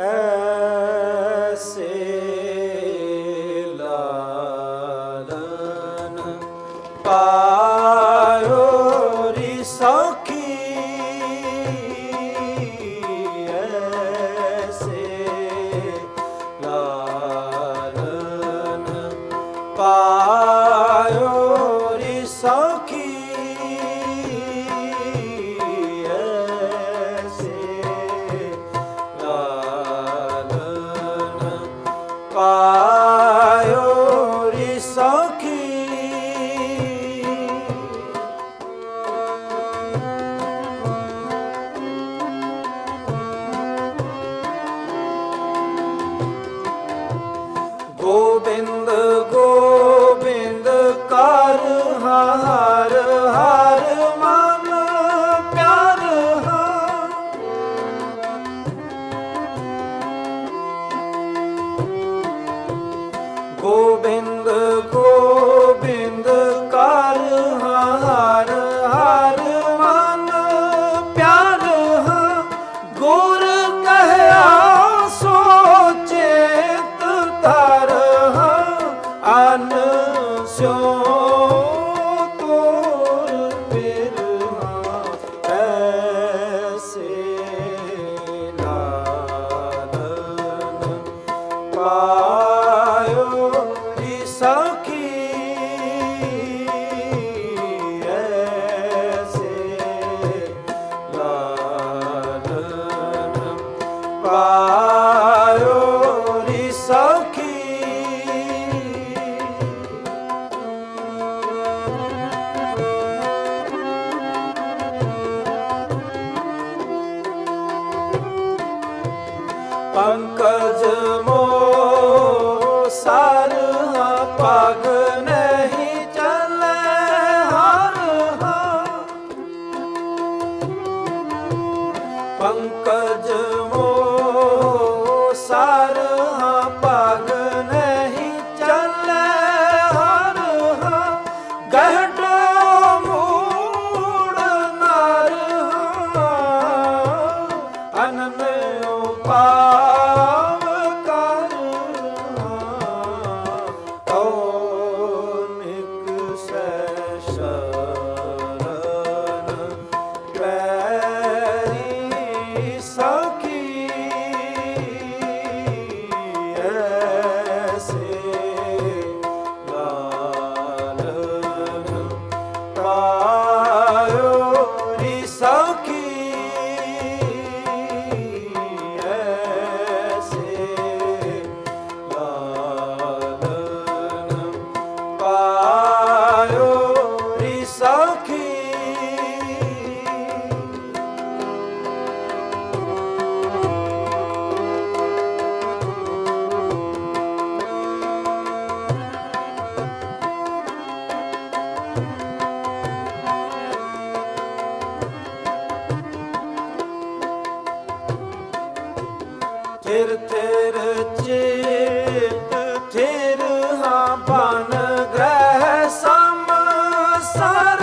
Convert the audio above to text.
ਐਸੇ ਲਾਲਨ ਪਾਇਓ ਰੀ ਸੌਖੀ ਐਸੇ ਲਾਲਨ ਪਾਇਓ ਰੀ ਸੌਖੀ ਗੋਬਿੰਦ ਗੋਬਿੰਦ ਕਰ ਹਾਰ ਹਾਰ ਮਨ ਪਿਆਰ ਹਾਂ ਗੋਬਿੰਦ ਪੰਕਜ ਮੋ ਸਾਰ ਪਗ ਨਹੀਂ ਚੱਲੇ ਹਰ ਪੰਕਜ ਮੋ ਸਾਰ ਪਗ ਫਿਰ ਤੇਰੇ ਗ੍ਰਹਿ ਸਮ ਸਾਰ